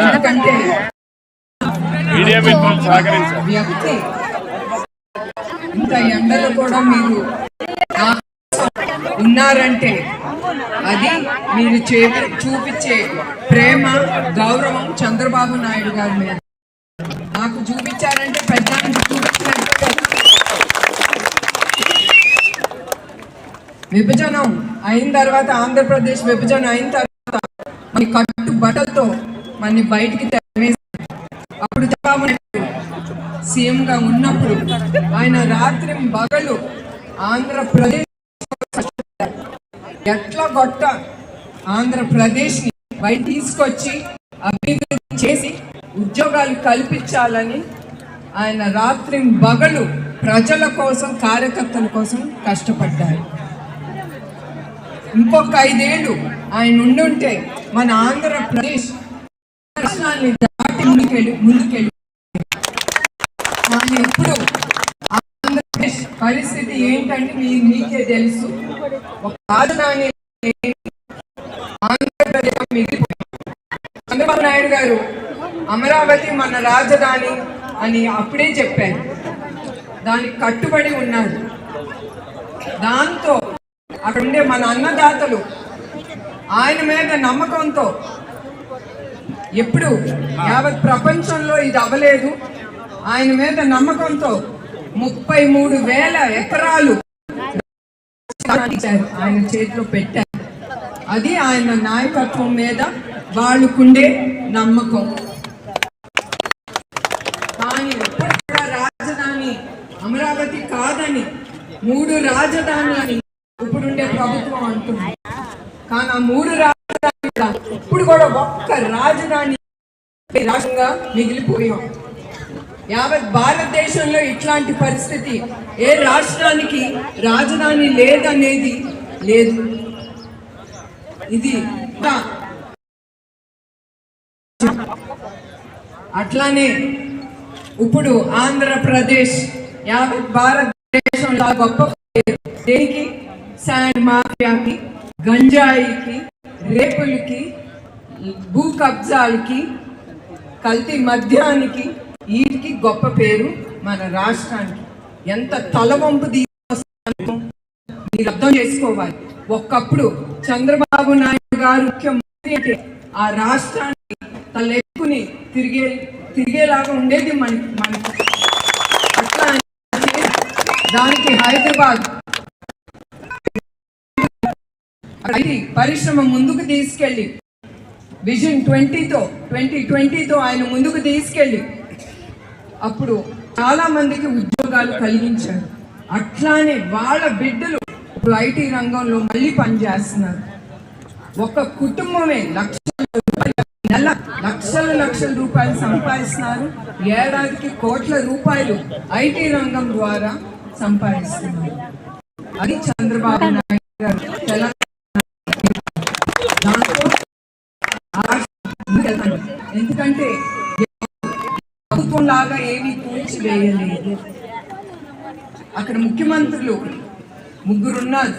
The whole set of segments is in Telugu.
ఎందుకంటే మీడియా మిత్రులు సహకరించారు ఇంత ఎండలు కూడా మీరు ఉన్నారంటే అది మీరు చే చూపించే ప్రేమ గౌరవం చంద్రబాబు నాయుడు గారి మీద. నాకు చూపించారంటే పెద్ద విభజనం అయిన తర్వాత ఆంధ్రప్రదేశ్ విభజన అయిన తర్వాత మన కట్టు బట్టలతో మన బయటికి తరిమేశారు అప్పుడు చంద్రబాబు నాయుడు సీఎం గా ఉన్నప్పుడు ఆయన రాత్రి బగలు ఆంధ్రప్రదేశ్ ఎట్లా కొట్ట ఆంధ్రప్రదేశ్ని బయట తీసుకొచ్చి అభివృద్ధి చేసి ఉద్యోగాలు కల్పించాలని ఆయన రాత్రి బగలు ప్రజల కోసం కార్యకర్తల కోసం కష్టపడ్డారు. ఇంకొక ఐదేళ్ళు ఆయన ఉండుంటే మన ఆంధ్రప్రదేశ్ రాష్ట్రాన్ని దాటి ముందుకెళ్ళి ముందుకెళ్ళి. కానీ ఎప్పుడు ఆంధ్రప్రదేశ్ పరిస్థితి ఏంటంటే మీ మీకే తెలుసు. ఒక రాజధాని ఆంధ్రప్రదేశ్ మిగిలిపోయింది. చంద్రబాబు నాయుడు గారు అమరావతి మన రాజధాని అని అప్పుడే చెప్పారు. దానికి కట్టుబడి ఉన్నారు. దాంతో అక్కడ ఉండే మన అన్నదాతలు ఆయన మీద నమ్మకంతో ఎప్పుడు యావత్ ప్రపంచంలో ఇది అవ్వలేదు. ఆయన మీద నమ్మకంతో ముప్పై మూడు వేల ఎకరాలు ఆయన చేతిలో పెట్టారు. అది ఆయన నాయకత్వం మీద వాళ్ళకుండే నమ్మకం. కానీ ఎప్పుడు కూడా రాజధాని అమరావతి కాదని మూడు రాజధానులని ఇప్పుడుండే ప్రభుత్వం అంటుంది. కానీ ఆ మూడు రాజధాని కూడా ఇప్పుడు కూడా ఒక్క రాజధాని రాష్ట్రంగా మిగిలిపోయాం. యావత్ భారతదేశంలో ఇట్లాంటి పరిస్థితి ఏ రాష్ట్రానికి రాజధాని లేదనేది లేదు. ఇది అట్లానే ఇప్పుడు ఆంధ్రప్రదేశ్ యావత్ భారతదేశంలో గొప్ప దేనికి? శాండ్ మాఫియాకి. గంజాయికి రేపులకి భూ కబ్జాలకి కల్తీ మద్యానికి వీటికి గొప్ప పేరు మన రాష్ట్రానికి. ఎంత తలవంపు తీసుకొస్తాను మీరు అర్థం చేసుకోవాలి. ఒకప్పుడు చంద్రబాబు నాయుడు గారు ముఖ్యమంత్రి అంటే ఆ రాష్ట్రాన్ని తలెక్కుని తిరిగే తిరిగేలాగా ఉండేది మన మనకి అట్లా దానికి హైదరాబాద్ అది పరిశ్రమ ముందుకు తీసుకెళ్ళి విజన్ ట్వంటీతో ట్వంటీ ట్వంటీతో ఆయన ముందుకు తీసుకెళ్ళి అప్పుడు చాలా మందికి ఉద్యోగాలు కలిగించారు. అట్లానే వాళ్ళ బిడ్డలు ఇప్పుడు ఐటీ రంగంలో మళ్ళీ పనిచేస్తున్నారు. ఒక కుటుంబమే లక్షల రూపాయలు నెల లక్షల లక్షల రూపాయలు సంపాదిస్తున్నారు. ఏడాదికి కోట్ల రూపాయలు ఐటీ రంగం ద్వారా సంపాదిస్తున్నారు. అది చంద్రబాబు నాయుడు గారు తెలంగాణ దాంతో ఆశ ముందుకెళ్తాను. ఎందుకంటే ప్రభుత్వం లాగా ఏమీ కూల్చివేయలేదు అక్కడ ముఖ్యమంత్రులు ముగ్గురు ఉన్నారు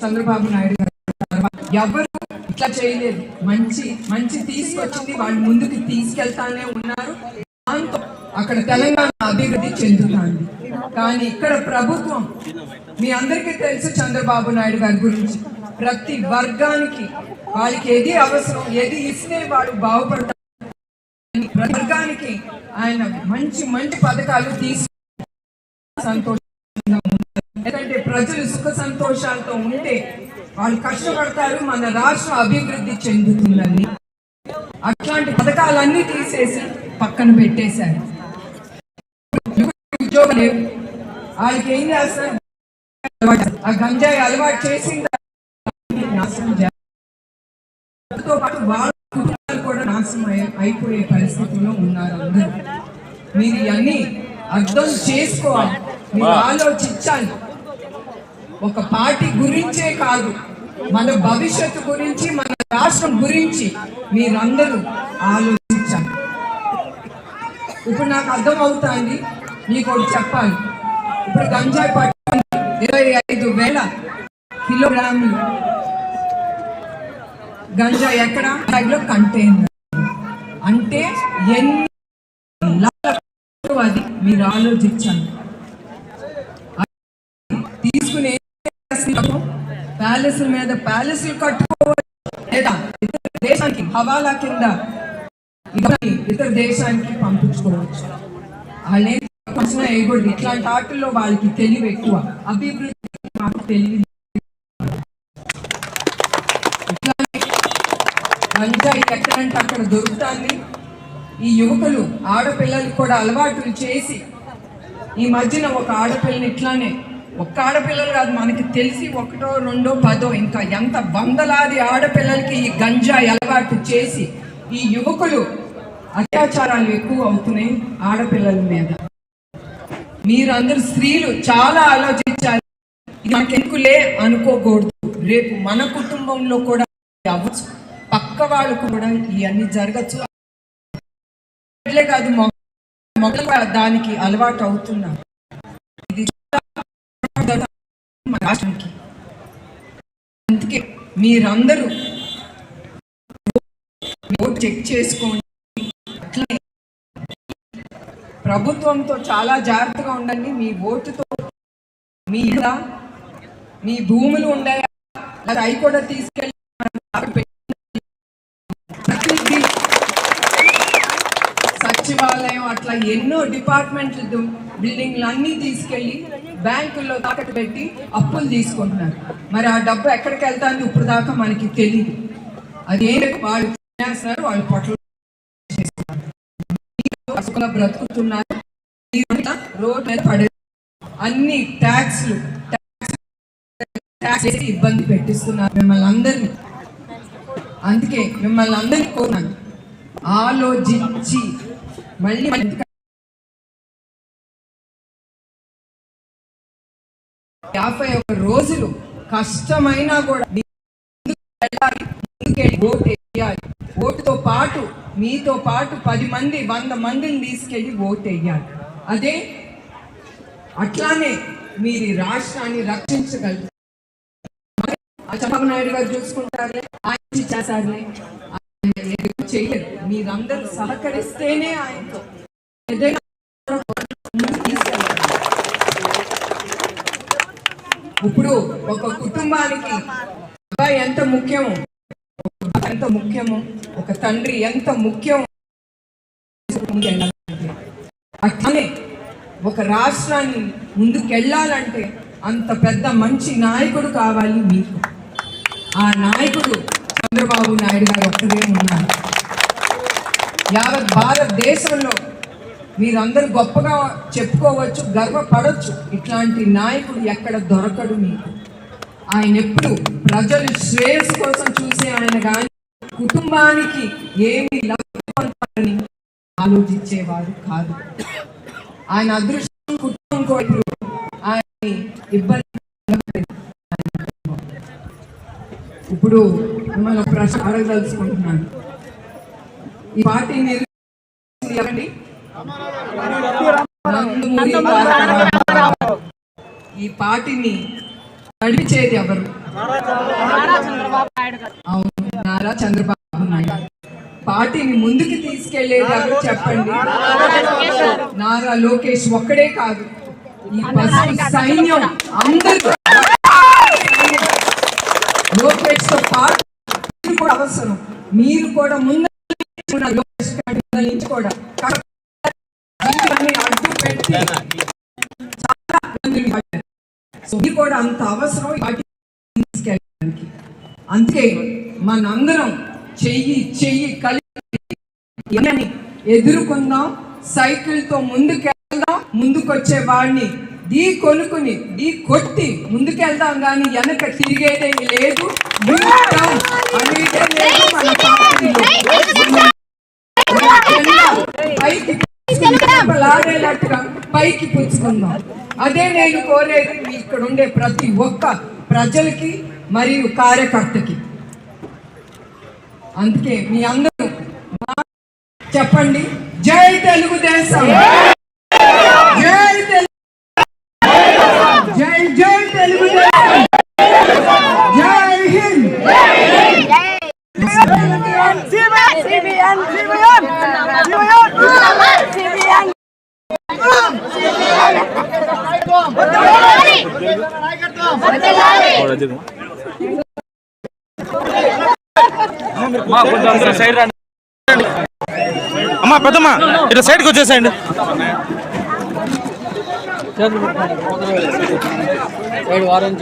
చంద్రబాబు నాయుడు గారు. ఎవరు ఇట్లా చేయలేదు. మంచి మంచి తీసుకొచ్చింది. వాళ్ళు ముందుకు తీసుకెళ్తానే ఉన్నారు. దాంతో అక్కడ తెలంగాణ అభివృద్ధి చెందుతుంది. కానీ ఇక్కడ ప్రభుత్వం మీ అందరికీ తెలుసు చంద్రబాబు నాయుడు గారి గురించి. ప్రతి వర్గానికి వాళ్ళకి ఏది అవసరం ఏది ఇస్తే వాళ్ళు బాగుపడతారు. ప్రతి వర్గానికి ఆయన మంచి మంచి పథకాలు తీసు సంతోషంగా ఎందుకంటే ప్రజలు సుఖ సంతోషాలతో ఉంటే వాళ్ళు కష్టపడతారు మన రాష్ట్రం అభివృద్ధి చెందుతుందని. అట్లాంటి పథకాలన్నీ తీసేసి పక్కన పెట్టేశారు. ఉద్యోగం లేవు వాళ్ళకి ఏం చేస్తారు? ఆ గంజాయి అలవాటు చేసిన దాంతో పాటు వాళ్ళ నాశనం అయి- అయిపోయే పరిస్థితిలో ఉన్నారు అందరూ. మీరు ఇవన్నీ అర్థం చేసుకోవాలి. మీరు ఆలోచించాలి. ఒక పార్టీ గురించే కాదు మన భవిష్యత్తు గురించి మన రాష్ట్రం గురించి మీరందరూ ఆలోచించాలి. ఇప్పుడు నాకు అర్థం అవుతుంది మీకు ఒకటి చెప్పాలి. ఇప్పుడు గంజాయి పట్టుకుని ఇరవై ఐదు వేల కిలోగ్రాములు గంజా ఎక్కడ? కంటైనర్ అంటే ఎన్ని అది మీరు ఆలోచించండి. తీసుకునే ప్యాలెస్ మీద ప్యాలెస్ కట్టుకోవచ్చు లేదా ఇతర దేశానికి హవాలా కింద ఇతర దేశానికి పంపించుకోవచ్చు. వాళ్ళే వచ్చిన వేయకూడదు. ఇట్లాంటి ఆటల్లో వాళ్ళకి తెలివి ఎక్కువ. అభివృద్ధి మాకు తెలివి గంజాయి ఎక్కడంటే అక్కడ దొరుకుతుంది. ఈ యువకులు ఆడపిల్లలు కూడా అలవాట్లు చేసి ఈ మధ్యన ఒక ఆడపిల్లని ఇట్లానే ఒక్క ఆడపిల్లలు కాదు మనకి తెలిసి ఒకటో రెండో పదో ఇంకా ఎంత వందలాది ఆడపిల్లలకి ఈ గంజాయి అలవాటు చేసి ఈ యువకులు అత్యాచారాలు ఎక్కువ అవుతున్నాయి ఆడపిల్లల మీద. మీరందరూ స్త్రీలు చాలా ఆలోచించాలి. మనకెందుకులే అనుకోకూడదు. రేపు మన కుటుంబంలో కూడా అవ్వచ్చు. పక్క వాళ్ళు కూడా ఇవన్నీ జరగచ్చు. ఇట్లే కాదు మొగ దానికి అలవాటు అవుతున్నారు. ఇది రాష్ట్రానికి. అందుకే మీరందరూ చెక్ చేసుకోండి అట్లనే ప్రభుత్వంతో చాలా జాగ్రత్తగా ఉండండి. మీ ఓటుతో మీ మీ భూములు ఉన్నాయా అది అవి కూడా తీసుకెళ్ళి మనం అక్కడ పెట్టి ప్రతిదీ సచివాలయం అట్లా ఎన్నో డిపార్ట్మెంట్లు బిల్డింగ్లు అన్నీ తీసుకెళ్ళి బ్యాంకుల్లో తాకట్టు పెట్టి అప్పులు తీసుకుంటున్నారు. మరి ఆ డబ్బు ఎక్కడికి వెళ్తాను ఇప్పుడు దాకా మనకి తెలియదు అది ఏ వాళ్ళు తినేస్తున్నారు వాళ్ళు పొట్టలు బ్రతుకుతున్నారు. రోడ్ మీద పడే అన్ని ట్యాక్స్లు ట్యాక్స్ వేసి ఇబ్బంది పెట్టిస్తున్నారు మిమ్మల్ని అందరినీ. అందుకే మిమ్మల్ని అందరినీ కోరాను ఆలోచించి మళ్ళీ యాభై ఒక రోజులు కష్టమైనా కూడా వెళ్ళాలి ముందుకెళ్ళి ఓటు వేయాలి ఓటుతో పాటు మీతో పాటు పది మంది వంద మందిని తీసుకెళ్ళి ఓటు వేయాలి అదే అట్లానే మీరు ఈ రాష్ట్రాన్ని రక్షించగలరు చంద్రబాబు నాయుడు గారు చూసుకుంటారులే ఆయన చేశారులే ఆయన చేయలేరు మీరందరూ సహకరిస్తేనే ఆయనతో. ఏదైనా ముందుకు తీసుకెళ్ళగలరు. ఇప్పుడు ఒక కుటుంబానికి అబ్బాయి ఎంత ముఖ్యమో ఒక ఎంత ముఖ్యమో ఒక తండ్రి ఎంత ముఖ్యం అట్లనే ఒక రాష్ట్రాన్ని ముందుకెళ్ళాలంటే అంత పెద్ద మంచి నాయకుడు కావాలి మీకు. ఆ నాయకుడు చంద్రబాబు నాయుడు గారు ఒక్కడే ఉన్నారు. యావత్ భారతదేశంలో మీరందరూ గొప్పగా చెప్పుకోవచ్చు గర్వపడవచ్చు ఇట్లాంటి నాయకుడు ఎక్కడ దొరకడు మీకు. ఆయన ఎప్పుడు ప్రజలు శ్రేయస్సు కోసం చూసే ఆయన కానీ కుటుంబానికి ఏమి లభ్యమని ఆలోచించేవారు కాదు. ఆయన అదృష్టం కుటుంబం కోరు ఆయన ఇబ్బంది ఇప్పుడు మిమ్మల్ని ప్రశ్న అడగదలుచుకుంటున్నాను. ఈ పార్టీ ఈ పార్టీని నడిపించేది ఎవరు? అవును నారా చంద్రబాబు నాయుడు. పార్టీని ముందుకు తీసుకెళ్ళేది ఎవరు చెప్పండి? నారా లోకేష్ ఒక్కడే కాదు. ఈ పసుపు సైన్యం అందరూ లోకేష్తో పాటు కూడా అవసరం. మీరు కూడా ముందు కూడా. అడ్డు పెట్టి కూడా అంత అవసరం తీసుకెళ్ళడానికి అందుకే మనందరం చెయ్యి చెయ్యి కలిపి ఎదుర్కొందాం సైకిల్తో ముందుకెళ్దాం ముందుకొచ్చే వాడిని ఢీ కొనుక్కుని ఢీ కొట్టి ముందుకెళ్దాం కానీ వెనక తిరిగేదే లేదు పైకి పైకి పుచ్చుకుందాం అదే నేను కోరేది ఇక్కడ ఉండే ప్రతి ఒక్క ప్రజలకి మరియు కార్యకర్తకి. అందుకే మీ అందరూ చెప్పండి. జై తెలుగుదేశం. జై తెలుగు జై జై తెలుగుదేశం. జై హింద్. అమ్మా పెద్దమ్మా ఇట్లా సైడ్కి వచ్చేసేయండి. సైడ్ వారం